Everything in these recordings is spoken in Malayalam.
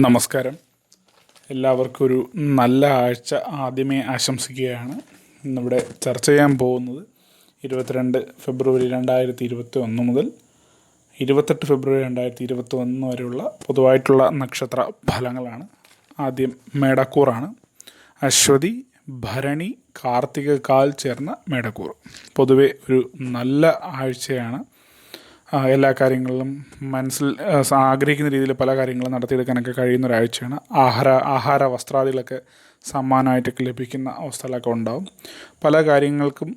നമസ്കാരം. എല്ലാവർക്കും ഒരു നല്ല ആഴ്ച ആദ്യമേ ആശംസിക്കുകയാണ്. ഇന്നിവിടെ ചർച്ച ചെയ്യാൻ പോകുന്നത് ഇരുപത്തിരണ്ട് ഫെബ്രുവരി രണ്ടായിരത്തി ഇരുപത്തി ഒന്ന് മുതൽ ഇരുപത്തെട്ട് ഫെബ്രുവരി രണ്ടായിരത്തി ഇരുപത്തി ഒന്ന് വരെയുള്ള പൊതുവായിട്ടുള്ള നക്ഷത്ര ഫലങ്ങളാണ്. ആദ്യം മേടക്കൂറാണ്. അശ്വതി ഭരണി കാർത്തിക കാൽ ചേർന്ന മേടക്കൂർ പൊതുവെ ഒരു നല്ല ആഴ്ചയാണ്. എല്ലാ കാര്യങ്ങളിലും മനസ്സിൽ ആഗ്രഹിക്കുന്ന രീതിയിൽ പല കാര്യങ്ങളും നടത്തിയെടുക്കാനൊക്കെ കഴിയുന്ന ഒരാഴ്ചയാണ് ആഹാര ആഹാര വസ്ത്രാദികളൊക്കെ സമ്മാനമായിട്ടൊക്കെ ലഭിക്കുന്ന അവസ്ഥകളൊക്കെ ഉണ്ടാവും. പല കാര്യങ്ങൾക്കും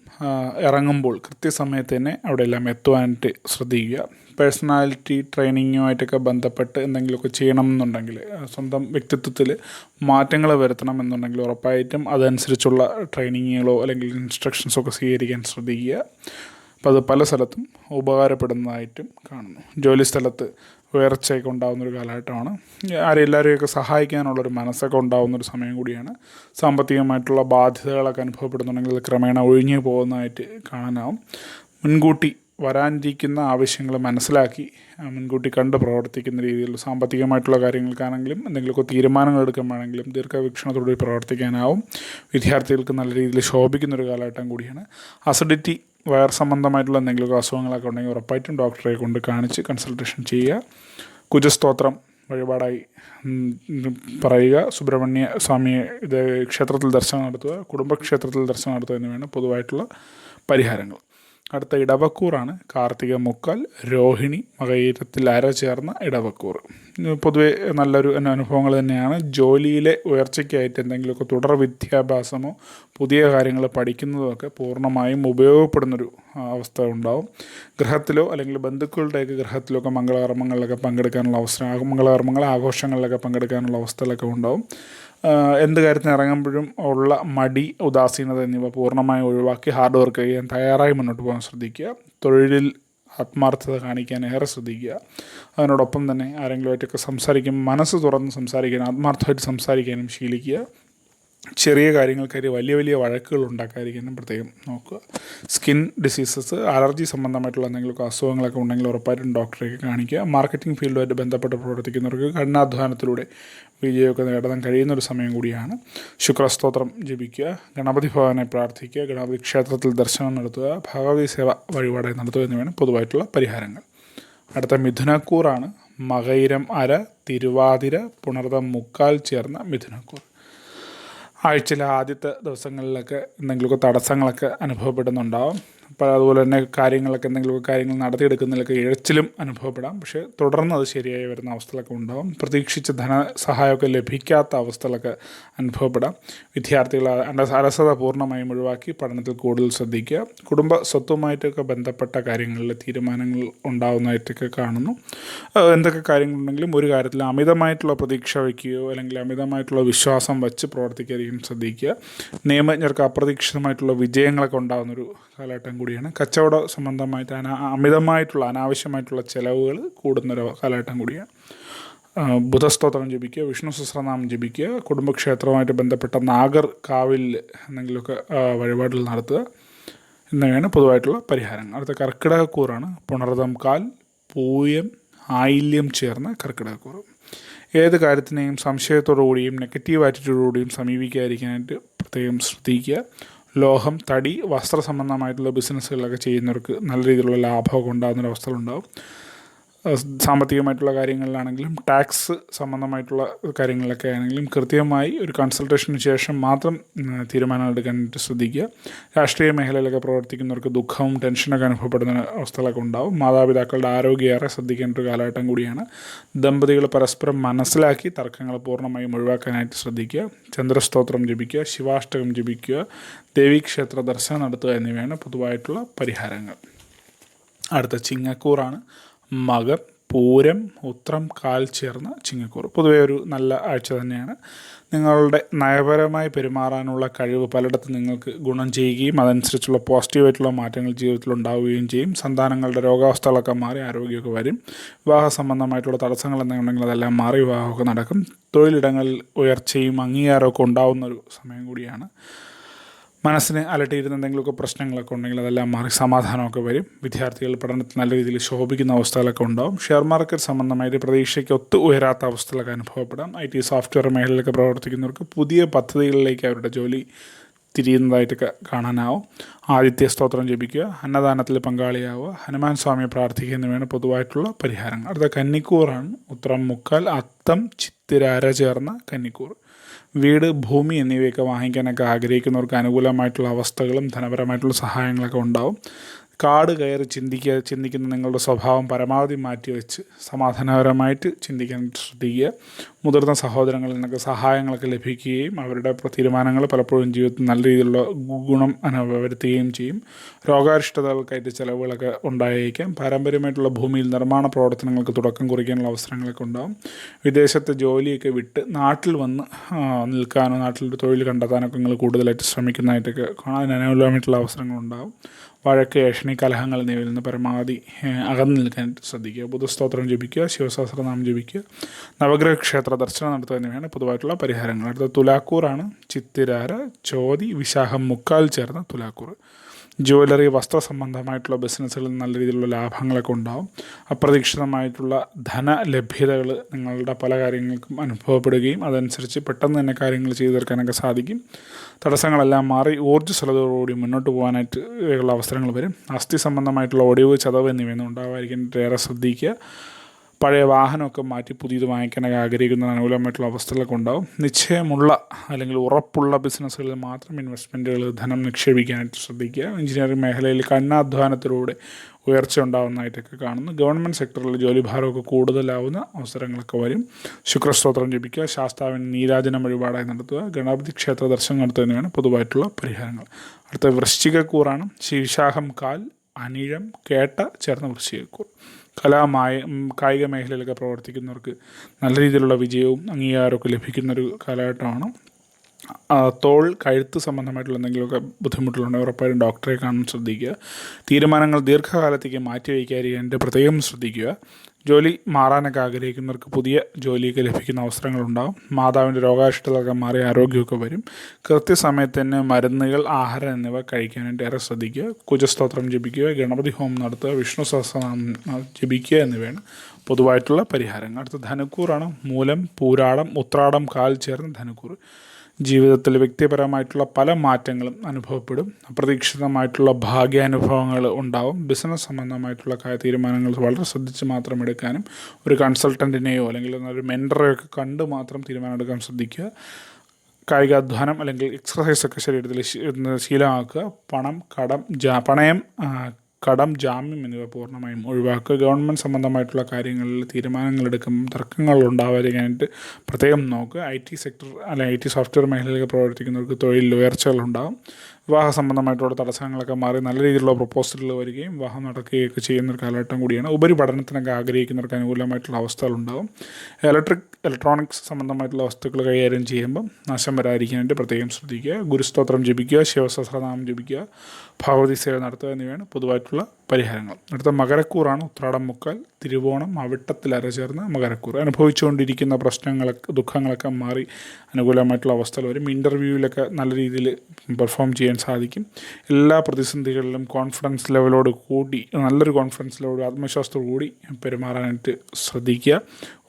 ഇറങ്ങുമ്പോൾ കൃത്യസമയത്ത് തന്നെ അവിടെ എല്ലാം എത്തുവാനായിട്ട് ശ്രദ്ധിക്കുക. പേഴ്സണാലിറ്റി ട്രെയിനിങ്ങുമായിട്ടൊക്കെ ബന്ധപ്പെട്ട് എന്തെങ്കിലുമൊക്കെ ചെയ്യണം എന്നുണ്ടെങ്കിൽ സ്വന്തം വ്യക്തിത്വത്തിൽ മാറ്റങ്ങൾ വരുത്തണം എന്നുണ്ടെങ്കിൽ ഉറപ്പായിട്ടും അതനുസരിച്ചുള്ള ട്രെയിനിങ്ങുകളോ അല്ലെങ്കിൽ ഇൻസ്ട്രക്ഷൻസോ ഒക്കെ സ്വീകരിക്കാൻ ശ്രദ്ധിക്കുക. അപ്പോൾ അത് പല സ്ഥലത്തും ഉപകാരപ്പെടുന്നതായിട്ടും കാണുന്നു. ജോലി സ്ഥലത്ത് ഉയർച്ചയൊക്കെ ഉണ്ടാകുന്നൊരു കാലഘട്ടമാണ്. ആരെല്ലാവരെയൊക്കെ സഹായിക്കാനുള്ളൊരു മനസ്സൊക്കെ ഉണ്ടാകുന്നൊരു സമയം കൂടിയാണ്. സാമ്പത്തികമായിട്ടുള്ള ബാധ്യതകളൊക്കെ അനുഭവപ്പെടുന്നുണ്ടെങ്കിൽ ക്രമേണ ഒഴിഞ്ഞു പോകുന്നതായിട്ട് കാണാനാവും. മുൻകൂട്ടി വരാനിരിക്കുന്ന ആവശ്യങ്ങൾ മനസ്സിലാക്കി മുൻകൂട്ടി കണ്ട് പ്രവർത്തിക്കുന്ന രീതിയിൽ സാമ്പത്തികമായിട്ടുള്ള കാര്യങ്ങൾക്കാണെങ്കിലും എന്തെങ്കിലുമൊക്കെ തീരുമാനങ്ങൾ എടുക്കുമ്പോഴാണെങ്കിലും ദീർഘവീക്ഷണത്തോടെ പ്രവർത്തിക്കാനാവും. വിദ്യാർത്ഥികൾക്ക് നല്ല രീതിയിൽ ശോഭിക്കുന്ന ഒരു കാലഘട്ടം കൂടിയാണ്. അസിഡിറ്റി വയർ സംബന്ധമായിട്ടുള്ള എന്തെങ്കിലുമൊക്കെ അസുഖങ്ങളൊക്കെ ഉണ്ടെങ്കിൽ ഉറപ്പായിട്ടും ഡോക്ടറെ കൊണ്ട് കാണിച്ച് കൺസൾട്ടേഷൻ ചെയ്യുക. കുജസ്തോത്രം വഴിപാടായി പറയുക. സുബ്രഹ്മണ്യ സ്വാമിയെ ഇത് ക്ഷേത്രത്തിൽ ദർശനം നടത്തുക കുടുംബക്ഷേത്രത്തിൽ ദർശനം നടത്തുക എന്നിവയാണ് പൊതുവായിട്ടുള്ള പരിഹാരങ്ങൾ. അടുത്ത ഇടവക്കൂറാണ്. കാർത്തിക മുക്കാൽ രോഹിണി മകയിരത്തിൽ അര ചേർന്ന ഇടവക്കൂർ. പൊതുവെ നല്ലൊരു അനു- അനുഭവങ്ങൾ തന്നെയാണ്. ജോലിയിലെ ഉയർച്ചയ്ക്കായിട്ട് എന്തെങ്കിലുമൊക്കെ തുടർ വിദ്യാഭ്യാസമോ പുതിയ കാര്യങ്ങൾ പഠിക്കുന്നതൊക്കെ പൂർണമായും ഉപയോഗപ്പെടുന്നൊരു അവസ്ഥ ഉണ്ടാവും. ഗ്രഹത്തിലോ അല്ലെങ്കിൽ ബന്ധുക്കളുടെയൊക്കെ ഗൃഹത്തിലൊക്കെ മംഗളകർമ്മങ്ങളിലൊക്കെ പങ്കെടുക്കാനുള്ള അവസരം മംഗളകർമ്മങ്ങൾ ആഘോഷങ്ങളിലൊക്കെ പങ്കെടുക്കാനുള്ള അവസ്ഥകളൊക്കെ ഉണ്ടാവും. എന്ത് കാര്യത്തിന് ഇറങ്ങുമ്പോഴും ഉള്ള മടി ഉദാസീനത എന്നിവ പൂർണമായി ഒഴിവാക്കി ഹാർഡ് വർക്ക് ചെയ്യാൻ തയ്യാറായി മുന്നോട്ട് പോകാൻ ശ്രദ്ധിക്കുക. തൊഴിലിൽ ആത്മാർത്ഥത കാണിക്കാൻ ഏറെ ശ്രദ്ധിക്കുക. അതിനോടൊപ്പം തന്നെ ആരെങ്കിലുമായിട്ടൊക്കെ സംസാരിക്കും മനസ്സ് തുറന്ന് സംസാരിക്കാൻ ആത്മാർത്ഥമായിട്ട് സംസാരിക്കാനും ശീലിക്കുക. ചെറിയ കാര്യങ്ങൾക്കായി വലിയ വലിയ വഴക്കുകൾ ഉണ്ടാക്കാതിരിക്കാനും പ്രത്യേകം നോക്കുക. സ്കിൻ ഡിസീസസ് അലർജി സംബന്ധമായിട്ടുള്ള എന്തെങ്കിലുമൊക്കെ അസുഖങ്ങളൊക്കെ ഉണ്ടെങ്കിൽ ഉറപ്പായിട്ടും ഡോക്ടറെയൊക്കെ കാണിക്കുക. മാർക്കറ്റിംഗ് ഫീൽഡുമായിട്ട് ബന്ധപ്പെട്ട് പ്രവർത്തിക്കുന്നവർക്ക് കഠിനാധ്വാനത്തിലൂടെ വിജയമൊക്കെ നേടാൻ കഴിയുന്ന ഒരു സമയം കൂടിയാണ്. ശുക്രസ്തോത്രം ജപിക്കുക ഗണപതി ഭവനെ പ്രാർത്ഥിക്കുക ഗണപതി ക്ഷേത്രത്തിൽ ദർശനം നടത്തുക ഭഗവതി സേവ വഴിപാടായി നടത്തുക എന്നിവയാണ് പൊതുവായിട്ടുള്ള പരിഹാരങ്ങൾ. അടുത്ത മിഥുനക്കൂറാണ് മകയിരം അര തിരുവാതിര പുണർതം മുക്കാൽ ചേർന്ന മിഥുനക്കൂർ. ആഴ്ചയിലെ ആദ്യത്തെ ദിവസങ്ങളിലൊക്കെ എന്തെങ്കിലുമൊക്കെ തടസ്സങ്ങളൊക്കെ അനുഭവപ്പെടുന്നുണ്ടാവും. അപ്പോൾ അതുപോലെ തന്നെ കാര്യങ്ങളൊക്കെ എന്തെങ്കിലുമൊക്കെ കാര്യങ്ങൾ നടത്തിയെടുക്കുന്നതിലൊക്കെ ഇഴച്ചിലും അനുഭവപ്പെടാം. പക്ഷേ തുടർന്ന് അത് ശരിയായി വരുന്ന അവസ്ഥകളൊക്കെ ഉണ്ടാകും പ്രതീക്ഷിച്ച ധനസഹായമൊക്കെ ലഭിക്കാത്ത അവസ്ഥകളൊക്കെ അനുഭവപ്പെടാം. വിദ്യാർത്ഥികൾ അലസത പൂർണമായും ഒഴിവാക്കി പഠനത്തിൽ കൂടുതൽ ശ്രദ്ധിക്കുക. കുടുംബ സ്വത്തുമായിട്ടൊക്കെ ബന്ധപ്പെട്ട കാര്യങ്ങളിൽ തീരുമാനങ്ങൾ ഉണ്ടാകുന്നതായിട്ടൊക്കെ കാണുന്നു. എന്തൊക്കെ കാര്യങ്ങളുണ്ടെങ്കിലും ഒരു കാര്യത്തിൽ അമിതമായിട്ടുള്ള പ്രതീക്ഷ വയ്ക്കുകയോ അല്ലെങ്കിൽ അമിതമായിട്ടുള്ള വിശ്വാസം വച്ച് പ്രവർത്തിക്കാതിരിക്കും ശ്രദ്ധിക്കുക. നിയമജ്ഞർക്ക് അപ്രതീക്ഷിതമായിട്ടുള്ള വിജയങ്ങളൊക്കെ ഉണ്ടാകുന്നൊരു കാലഘട്ടം കൂടിയാണ്. കച്ചവട സംബന്ധമായിട്ട് അനാ അമിതമായിട്ടുള്ള അനാവശ്യമായിട്ടുള്ള ചിലവുകൾ കൂടുന്നൊരു കാലഘട്ടം കൂടിയാണ്. ബുധസ്തോത്രം ജപിക്കുക വിഷ്ണു സഹസ്രനാമം ജപിക്കുക കുടുംബക്ഷേത്രവുമായിട്ട് ബന്ധപ്പെട്ട നാഗർ കാവിൽ എന്തെങ്കിലുമൊക്കെ വഴിപാടുകൾ നടത്തുക എന്നിവയാണ് പൊതുവായിട്ടുള്ള പരിഹാരങ്ങൾ. അടുത്ത കർക്കിടകക്കൂറാണ്. പുണർതം കാൽ പൂയം ആയില്യം ചേർന്ന കർക്കിടകക്കൂറ്. ഏത് കാര്യത്തിനെയും സംശയത്തോടുകൂടിയും നെഗറ്റീവ് ആറ്റിറ്റ്യൂഡോടുകൂടിയും സമീപിക്കാതിരിക്കാനായിട്ട് പ്രത്യേകം ശ്രദ്ധിക്കുക. ലോഹം തടി വസ്ത്ര സംബന്ധമായിട്ടുള്ള ബിസിനസ്സുകളൊക്കെ ചെയ്യുന്നവർക്ക് നല്ല രീതിയിലുള്ള ലാഭമൊക്കെ ഉണ്ടാകുന്ന അവസ്ഥകളുണ്ടാവും അഹ് സാമ്പത്തികമായിട്ടുള്ള കാര്യങ്ങളിലാണെങ്കിലും ടാക്സ് സംബന്ധമായിട്ടുള്ള കാര്യങ്ങളിലൊക്കെ ആണെങ്കിലും കൃത്യമായി ഒരു കൺസൾട്ടേഷന് ശേഷം മാത്രം തീരുമാനം എടുക്കാനായിട്ട് ശ്രദ്ധിക്കുക. രാഷ്ട്രീയ മേഖലയിലൊക്കെ പ്രവർത്തിക്കുന്നവർക്ക് ദുഃഖവും ടെൻഷനൊക്കെ അനുഭവപ്പെടുന്ന അവസ്ഥകളൊക്കെ ഉണ്ടാവും. മാതാപിതാക്കളുടെ ആരോഗ്യം ഏറെ ശ്രദ്ധിക്കേണ്ട ഒരു കാലഘട്ടം കൂടിയാണ്. ദമ്പതികൾ പരസ്പരം മനസ്സിലാക്കി തർക്കങ്ങൾ പൂർണമായും ഒഴിവാക്കാനായിട്ട് ശ്രദ്ധിക്കുക. ചന്ദ്രസ്തോത്രം ജപിക്കുക ശിവാഷ്ടകം ജപിക്കുക ദേവീക്ഷേത്ര ദർശനം നടത്തുക എന്നിവയാണ് പൊതുവായിട്ടുള്ള പരിഹാരങ്ങൾ. അടുത്ത ചിങ്ങക്കൂറാണ് മകം പൂരം ഉത്രം കാൽ ചേർന്ന ചിങ്ങക്കൂർ പൊതുവേ ഒരു നല്ല ആഴ്ച തന്നെയാണ്. നിങ്ങളുടെ നയപരമായി പെരുമാറാനുള്ള കഴിവ് പലയിടത്തും നിങ്ങൾക്ക് ഗുണം ചെയ്യുകയും അതനുസരിച്ചുള്ള പോസിറ്റീവായിട്ടുള്ള മാറ്റങ്ങൾ ജീവിതത്തിൽ ഉണ്ടാവുകയും ചെയ്യും. സന്താനങ്ങളുടെ രോഗാവസ്ഥകളൊക്കെ മാറി ആരോഗ്യമൊക്കെ വരും. വിവാഹ സംബന്ധമായിട്ടുള്ള തടസ്സങ്ങൾ എന്തെങ്കിലും ഉണ്ടെങ്കിൽ അതെല്ലാം മാറി വിവാഹമൊക്കെ നടക്കും. തൊഴിലിടങ്ങളിൽ ഉയർച്ചയും അംഗീകാരമൊക്കെ ഉണ്ടാവുന്ന ഒരു സമയം കൂടിയാണ്. മനസ്സിന് അലട്ടിയിരുന്ന എന്തെങ്കിലുമൊക്കെ പ്രശ്നങ്ങളൊക്കെ ഉണ്ടെങ്കിൽ അതെല്ലാം മാറി സമാധാനമൊക്കെ വരും. വിദ്യാർത്ഥികൾ പഠനത്തിൽ നല്ല രീതിയിൽ ശോഭിക്കുന്ന അവസ്ഥകളൊക്കെ ഉണ്ടാവും. ഷെയർ മാർക്കറ്റ് സംബന്ധമായിട്ട് പ്രതീക്ഷയ്ക്ക് ഒത്തു ഉയരാത്ത അവസ്ഥകളൊക്കെ അനുഭവപ്പെടാം. ഐ ടി സോഫ്റ്റ്വെയർ മേഖലയിലൊക്കെ പ്രവർത്തിക്കുന്നവർക്ക് പുതിയ പദ്ധതികളിലേക്ക് അവരുടെ ജോലി തിരിയുന്നതായിട്ടൊക്കെ കാണാനാവും. ആദിത്യ സ്തോത്രം ജപിക്കുക അന്നദാനത്തിൽ പങ്കാളിയാവുക ഹനുമാൻ സ്വാമിയെ പ്രാർത്ഥിക്കുക എന്നിവയാണ് പൊതുവായിട്ടുള്ള പരിഹാരങ്ങൾ. അടുത്ത കന്നിക്കൂറാണ്. ഉത്രം മുക്കാൽ അത്തം ചിത്തിരാര ചേർന്ന കന്നിക്കൂർ. വീട് ഭൂമി എന്നിവയൊക്കെ വാങ്ങിക്കാനൊക്കെ ആഗ്രഹിക്കുന്നവർക്ക് അനുകൂലമായിട്ടുള്ള അവസ്ഥകളും ധനപരമായിട്ടുള്ള സഹായങ്ങളൊക്കെ ഉണ്ടാവും. കാട് കയറി ചിന്തിക്കുക ചിന്തിക്കുന്ന നിങ്ങളുടെ സ്വഭാവം പരമാവധി മാറ്റിവെച്ച് സമാധാനപരമായിട്ട് ചിന്തിക്കാൻ ശ്രദ്ധിക്കുക. മുതിർന്ന സഹോദരങ്ങളിൽ നിന്നൊക്കെ സഹായങ്ങളൊക്കെ ലഭിക്കുകയും അവരുടെ തീരുമാനങ്ങൾ പലപ്പോഴും ജീവിതത്തിൽ നല്ല രീതിയിലുള്ള ഗുണം വരുത്തുകയും ചെയ്യും. രോഗാരിഷ്ടതകൾക്കായിട്ട് ചിലവുകളൊക്കെ ഉണ്ടായേക്കാം. പാരമ്പര്യമായിട്ടുള്ള ഭൂമിയിൽ നിർമ്മാണ പ്രവർത്തനങ്ങൾക്ക് തുടക്കം കുറിക്കാനുള്ള അവസരങ്ങളൊക്കെ ഉണ്ടാകും വിദേശത്തെ ജോലിയൊക്കെ വിട്ട് നാട്ടിൽ വന്ന് നിൽക്കാനോ നാട്ടിൽ തൊഴിൽ കണ്ടെത്താനൊക്കെ നിങ്ങൾ കൂടുതലായിട്ട് ശ്രമിക്കുന്നതായിട്ടൊക്കെ കാണാൻ അനുകൂലമായിട്ടുള്ള അവസരങ്ങളുണ്ടാകും വഴക്ക് ഏഷണി കലഹങ്ങൾ എന്നിവയിൽ നിന്ന് പരമാവധി അകന്നു നിൽക്കാൻ ശ്രദ്ധിക്കുക. ബുധസ്തോത്രം ജപിക്കുക ശിവസഹസ്രനാമം ജപിക്കുക നവഗ്രഹ ക്ഷേത്ര ദർശനം നടത്തുക എന്നിവയാണ് പൊതുവായിട്ടുള്ള പരിഹാരങ്ങൾ. അടുത്ത തുലാക്കൂറാണ് ചിത്തിരാര ചോതി വിശാഖം മുക്കാൽ ചേർന്ന തുലാക്കൂർ ജുവലറി വസ്ത്ര സംബന്ധമായിട്ടുള്ള ബിസിനസ്സുകളിൽ നല്ല രീതിയിലുള്ള ലാഭങ്ങളൊക്കെ ഉണ്ടാവും. അപ്രതീക്ഷിതമായിട്ടുള്ള ധന ലഭ്യതകൾ നിങ്ങളുടെ പല കാര്യങ്ങൾക്കും അനുഭവപ്പെടുകയും അതനുസരിച്ച് പെട്ടെന്ന് തന്നെ കാര്യങ്ങൾ ചെയ്തു തീർക്കാനൊക്കെ സാധിക്കും. തടസ്സങ്ങളെല്ലാം മാറി ഊർജസ്വലതയോടുകൂടി മുന്നോട്ട് പോകാനായിട്ട് ഉള്ള അവസരങ്ങൾ വരും. അസ്ഥി സംബന്ധമായിട്ടുള്ള ഒടിവ് ചതവ് എന്നിവയൊന്നും ഉണ്ടാവാതിരിക്കാൻ ഏറെ ശ്രദ്ധിക്കുക. പഴയ വാഹനമൊക്കെ മാറ്റി പുതിയത് വാങ്ങിക്കാനൊക്കെ ആഗ്രഹിക്കുന്ന അനുകൂലമായിട്ടുള്ള അവസ്ഥകളൊക്കെ ഉണ്ടാവും. നിശ്ചയമുള്ള അല്ലെങ്കിൽ ഉറപ്പുള്ള ബിസിനസ്സുകളിൽ മാത്രം ഇൻവെസ്റ്റ്മെന്റുകൾ ധനം നിക്ഷേപിക്കാനായിട്ട് ശ്രദ്ധിക്കുക. എഞ്ചിനീയറിംഗ് മേഖലയിൽ കണ്ണാധ്വാനത്തിലൂടെ ഉയർച്ച ഉണ്ടാകുന്നതായിട്ടൊക്കെ കാണുന്നു. ഗവൺമെന്റ് സെക്ടറിൽ ജോലിഭാരമൊക്കെ കൂടുതലാവുന്ന അവസരങ്ങളൊക്കെ വരും. ശുക്രസ്തോത്രം ജപിക്കുക ശാസ്താവിന് നീരാജനം വഴിപാടായി നടത്തുക ഗണപതി ക്ഷേത്ര ദർശനം നടത്തുന്നതിനാണ് പൊതുവായിട്ടുള്ള പരിഹാരങ്ങൾ. അടുത്ത വൃശ്ചികക്കൂറാണ് ശീർഷാഹം കാൽ അനിഴം കേട്ട ചേർന്ന വൃശ്ചികക്കൂർ. കലാമായ കായിക മേഖലയിലൊക്കെ പ്രവർത്തിക്കുന്നവർക്ക് നല്ല രീതിയിലുള്ള വിജയവും അംഗീകാരമൊക്കെ ലഭിക്കുന്നൊരു കാലഘട്ടമാണ്. തോൾ കഴുത്ത് സംബന്ധമായിട്ടുള്ള എന്തെങ്കിലുമൊക്കെ ബുദ്ധിമുട്ടുകളുണ്ടെങ്കിൽ ഉറപ്പായും ഡോക്ടറെ കാണാൻ ശ്രദ്ധിക്കുക. തീരുമാനങ്ങൾ ദീർഘകാലത്തേക്ക് മാറ്റി വയ്ക്കാതിരിക്കാൻ പ്രത്യേകം ശ്രദ്ധിക്കുക. ജോലി മാറാനൊക്കെ ആഗ്രഹിക്കുന്നവർക്ക് പുതിയ ജോലിയൊക്കെ ലഭിക്കുന്ന അവസരങ്ങളുണ്ടാകും. മാതാവിന്റെ രോഗാരിഷ്ടതകളൊക്കെ മാറി ആരോഗ്യമൊക്കെ വരും. കൃത്യസമയത്ത് തന്നെ മരുന്നുകൾ ആഹാരം എന്നിവ കഴിക്കാനായിട്ട് ഏറെ ശ്രദ്ധിക്കുക. കുജസ്തോത്രം ജപിക്കുക ഗണപതി ഹോമം നടത്തുക വിഷ്ണു സഹസ്രനാമം ജപിക്കുക എന്നിവയാണ് പൊതുവായിട്ടുള്ള പരിഹാരങ്ങൾ. അടുത്ത ധനുക്കൂറാണ് മൂലം പൂരാടം ഉത്രാടം കാൽ ചേർന്ന് ധനുക്കൂർ ജീവിതത്തിൽ വ്യക്തിപരമായിട്ടുള്ള പല മാറ്റങ്ങളും അനുഭവപ്പെടും. അപ്രതീക്ഷിതമായിട്ടുള്ള ഭാഗ്യാനുഭവങ്ങൾ ഉണ്ടാവും. ബിസിനസ് സംബന്ധമായിട്ടുള്ള കാര്യ തീരുമാനങ്ങൾ വളരെ ശ്രദ്ധിച്ച് മാത്രം എടുക്കാനും ഒരു കൺസൾട്ടന്റിനെയോ അല്ലെങ്കിൽ ഒരു മെന്ററെയോ ഒക്കെ കണ്ട് മാത്രം തീരുമാനമെടുക്കാൻ ശ്രദ്ധിക്കുക. കായികാധ്വാനം അല്ലെങ്കിൽ എക്സർസൈസ് ഒക്കെ ശരീരത്തിൽ ശീലമാക്കുക. പണം കടം ജാ പണയം കടം ജാമ്യം എന്നിവ പൂർണമായും ഒഴിവാക്കുക. ഗവൺമെന്റ് സംബന്ധമായിട്ടുള്ള കാര്യങ്ങളിൽ തീരുമാനങ്ങൾ എടുക്കുമ്പോൾ തർക്കങ്ങൾ ഉണ്ടാവാതിരിക്കാനായിട്ട് പ്രത്യേകം നോക്കുക. ഐ ടി സെക്ടർ അല്ലെ ഐ ടി സോഫ്റ്റ്വെയർ മേഖലയിൽ പ്രവർത്തിക്കുന്നവർക്ക് തൊഴിൽ ഉയർച്ചകളുണ്ടാകും വിവാഹ സംബന്ധമായിട്ടുള്ള തടസ്സങ്ങളൊക്കെ മാറി നല്ല രീതിയിലുള്ള പ്രപ്പോസലുകൾ വരികയും വിവാഹം നടക്കുകയൊക്കെ ചെയ്യുന്ന ഒരു കാലഘട്ടം കൂടിയാണ്. ഉപരിപഠനത്തിനൊക്കെ ആഗ്രഹിക്കുന്നവർക്ക് അനുകൂലമായിട്ടുള്ള അവസ്ഥകളുണ്ടാകും ഇലക്ട്രിക് ഇലക്ട്രോണിക്സ് സംബന്ധമായിട്ടുള്ള വസ്തുക്കൾ കൈകാര്യം ചെയ്യുമ്പം നാശം വരാതിരിക്കാനായിട്ട് പ്രത്യേകം ശ്രദ്ധിക്കുക. ഗുരുസ്തോത്രം ജപിക്കുക ശിവസഹസ്രനാമം ജപിക്കുക ഭഗവതി സേവ നടത്തുക എന്നിവയാണ് പൊതുവായിട്ടുള്ള പരിഹാരങ്ങൾ. അടുത്ത മകരക്കൂറാണ് ഉത്രാടം മുക്കാൽ തിരുവോണം അവിട്ടത്തിൽ അരചേർന്ന് മകരക്കൂർ അനുഭവിച്ചുകൊണ്ടിരിക്കുന്ന പ്രശ്നങ്ങളൊക്കെ ദുഃഖങ്ങളൊക്കെ മാറി അനുകൂലമായിട്ടുള്ള അവസ്ഥകൾ വരും. ഇന്റർവ്യൂവിലൊക്കെ നല്ല രീതിയിൽ പെർഫോം ചെയ്യാൻ സാധിക്കും. എല്ലാ പ്രതിസന്ധികളിലും കോൺഫിഡൻസ് ലെവലോട് കൂടി നല്ലൊരു കോൺഫിഡൻസ് ലെവലോട് ആത്മവിശ്വാസത്തോടു കൂടി പെരുമാറാനായിട്ട് ശ്രദ്ധിക്കുക.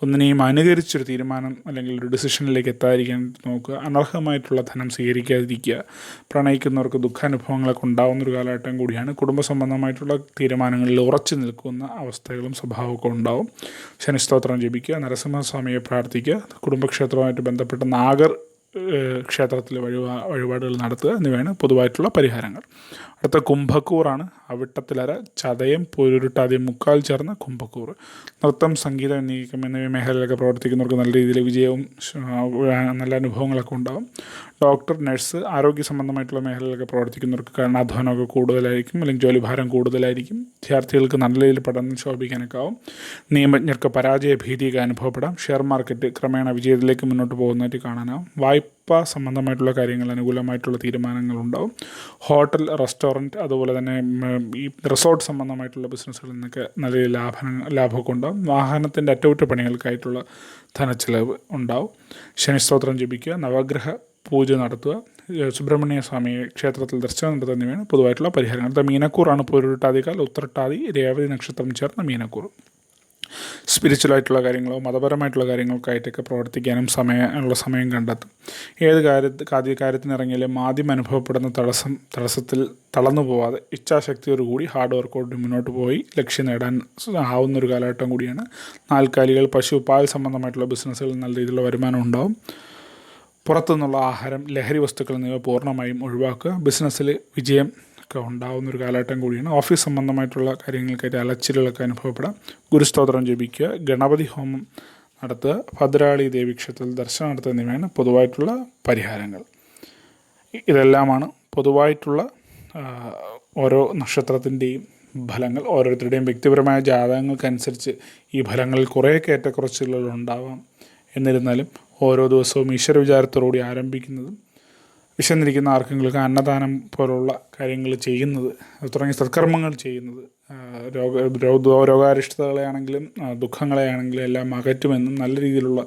ഒന്നിനെയും അനുകരിച്ചൊരു തീരുമാനം അല്ലെങ്കിൽ ഒരു ഡിസിഷനിലേക്ക് എത്താതിരിക്കാൻ നോക്കുക. അനർഹമായിട്ടുള്ള ധനം സ്വീകരിക്കാതിരിക്കുക. പ്രണയിക്കുന്നവർക്ക് ദുഃഖാനുഭവങ്ങളൊക്കെ ഉണ്ടാകുന്നൊരു കാലഘട്ടം കൂടിയാണ്. കുടുംബ സംബന്ധമായിട്ടുള്ള തീരുമാനങ്ങളിൽ ഉറച്ചു നിൽക്കുന്ന അവസ്ഥകളും സ്വഭാവമൊക്കെ ഉണ്ടാവും. ശനിസ്തോത്രം ജപിക്കുക നരസിംഹസ്വാമിയെ പ്രാർത്ഥിക്കുക കുടുംബക്ഷേത്രവുമായിട്ട് ബന്ധപ്പെട്ട നാഗർ ക്ഷേത്രത്തിൽ വഴിപാ വഴിപാടുകൾ നടത്തുക എന്നിവയാണ് പൊതുവായിട്ടുള്ള പരിഹാരങ്ങൾ. അടുത്ത കുംഭക്കൂറാണ്. അവിട്ടത്തിലര ചതയം പൊരുരുട്ടാതെ മുക്കാൽ ചേർന്ന കുംഭക്കൂർ നൃത്തം സംഗീതം എന്നീ എന്നിവ മേഖലയിലൊക്കെ പ്രവർത്തിക്കുന്നവർക്ക് നല്ല രീതിയിൽ വിജയവും നല്ല അനുഭവങ്ങളൊക്കെ ഉണ്ടാകും ഡോക്ടർ നഴ്സ് ആരോഗ്യ സംബന്ധമായിട്ടുള്ള മേഖലയിലൊക്കെ പ്രവർത്തിക്കുന്നവർക്ക് കഠിനാധ്വാനമൊക്കെ കൂടുതലായിരിക്കും. അല്ലെങ്കിൽ ജോലിഭാരം കൂടുതലായിരിക്കും. വിദ്യാർത്ഥികൾക്ക് നല്ല രീതിയിൽ പഠനം ശോഭിക്കാനൊക്കെ ആവും. നിയമജ്ഞർക്ക് പരാജയ ഭീതിയൊക്കെ അനുഭവപ്പെടാം. ഷെയർ മാർക്കറ്റ് ക്രമേണ വിജയത്തിലേക്ക് മുന്നോട്ട് പോകുന്നതായിട്ട് കാണാനാവും. വായ്പ സംബന്ധമായിട്ടുള്ള കാര്യങ്ങൾ അനുകൂലമായിട്ടുള്ള തീരുമാനങ്ങൾ ഉണ്ടാവും ഹോട്ടൽ റെസ്റ്റോറന്റ് അതുപോലെ തന്നെ ഈ റിസോർട്ട് സംബന്ധമായിട്ടുള്ള ബിസിനസ്സുകളിൽ നിന്നൊക്കെ നല്ല ലാഭന ലാഭമൊക്കെ ഉണ്ടാവും. വാഹനത്തിന്റെ അറ്റകുറ്റപ്പണികൾക്കായിട്ടുള്ള ധനച്ചിലവ് ഉണ്ടാവും. ശനി ശനിസ്തോത്രം ജപിക്കുക നവഗ്രഹ പൂജ നടത്തുക സുബ്രഹ്മണ്യ സ്വാമി ക്ഷേത്രത്തിൽ ദർശനം നടത്തുക പൊതുവായിട്ടുള്ള പരിഹാരങ്ങൾ. മീനക്കൂറാണ് പൊരുട്ടാതിക്കാൽ ഉത്രട്ടാതി രേവതി നക്ഷത്രം ചേർന്ന മീനക്കൂർ. സ്പിരിച്വലായിട്ടുള്ള കാര്യങ്ങളോ മതപരമായിട്ടുള്ള കാര്യങ്ങൾക്കായിട്ടൊക്കെ പ്രവർത്തിക്കാനും സമയം ഉള്ള സമയം കണ്ടെത്തും. ഏത് കാര്യത്തിൽ കാര്യ കാര്യത്തിനിറങ്ങിയാലും ആദ്യം അനുഭവപ്പെടുന്ന തടസ്സം തടസ്സത്തിൽ തളർന്നു പോവാതെ ഇച്ഛാശക്തിയോടുകൂടി ഹാർഡ് വർക്കോട്ട് മുന്നോട്ട് പോയി ലക്ഷ്യം നേടാൻ ആവുന്ന ഒരു കാലഘട്ടം കൂടിയാണ്. നാൽക്കാലികൾ പശു പാൽ സംബന്ധമായിട്ടുള്ള ബിസിനസ്സുകളിൽ നല്ല രീതിയിലുള്ള വരുമാനം ഉണ്ടാവും. പുറത്തുനിന്നുള്ള ആഹാരം ലഹരി വസ്തുക്കൾ എന്നിവ പൂർണമായും ഒഴിവാക്കുക. ബിസിനസ്സിൽ വിജയം ഒക്കെ ഉണ്ടാകുന്ന ഒരു കാലഘട്ടം കൂടിയാണ്. ഓഫീസ് സംബന്ധമായിട്ടുള്ള കാര്യങ്ങൾക്കായിട്ട് അലച്ചിലുകളൊക്കെ അനുഭവപ്പെടാം. ഗുരുസ്തോത്രം ജപിക്കുക ഗണപതി ഹോമം നടത്തുക ഭദ്രാളി ദേവി ക്ഷേത്രത്തിൽ ദർശനം നടത്തുക എന്നിവയാണ് പൊതുവായിട്ടുള്ള പരിഹാരങ്ങൾ. ഇതെല്ലാമാണ് പൊതുവായിട്ടുള്ള ഓരോ നക്ഷത്രത്തിന്റെയും ഫലങ്ങൾ ഓരോരുത്തരുടെയും വ്യക്തിപരമായ ജാതകങ്ങൾക്കനുസരിച്ച് ഈ ഫലങ്ങളിൽ കുറേ കയറ്റക്കുറച്ചിലുകൾ ഉണ്ടാവാം എന്നിരുന്നാലും ഓരോ ദിവസവും ഈശ്വര വിചാരത്തോടുകൂടി ആരംഭിക്കുന്നതും വിശന്നിരിക്കുന്ന ആർക്കെങ്കിലും അന്നദാനം പോലുള്ള കാര്യങ്ങൾ ചെയ്യുന്നത് തുടങ്ങിയ സത്കർമ്മങ്ങൾ ചെയ്യുന്നത് രോഗ രോഗ രോഗാരിഷ്ടതകളെയാണെങ്കിലും ദുഃഖങ്ങളെയാണെങ്കിലും എല്ലാം അകറ്റുമെന്നും നല്ല രീതിയിലുള്ള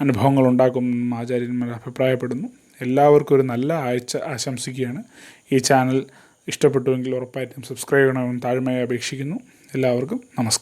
അനുഭവങ്ങൾ ഉണ്ടാക്കുമെന്നും ആചാര്യന്മാർ അഭിപ്രായപ്പെടുന്നു. എല്ലാവർക്കും ഒരു നല്ല ആഴ്ച ആശംസിക്കുകയാണ്. ഈ ചാനൽ ഇഷ്ടപ്പെട്ടുവെങ്കിൽ ഉറപ്പായിട്ടും സബ്സ്ക്രൈബ് ചെയ്യണമെന്ന് താഴ്മയായി അപേക്ഷിക്കുന്നു. എല്ലാവർക്കും നമസ്കാരം.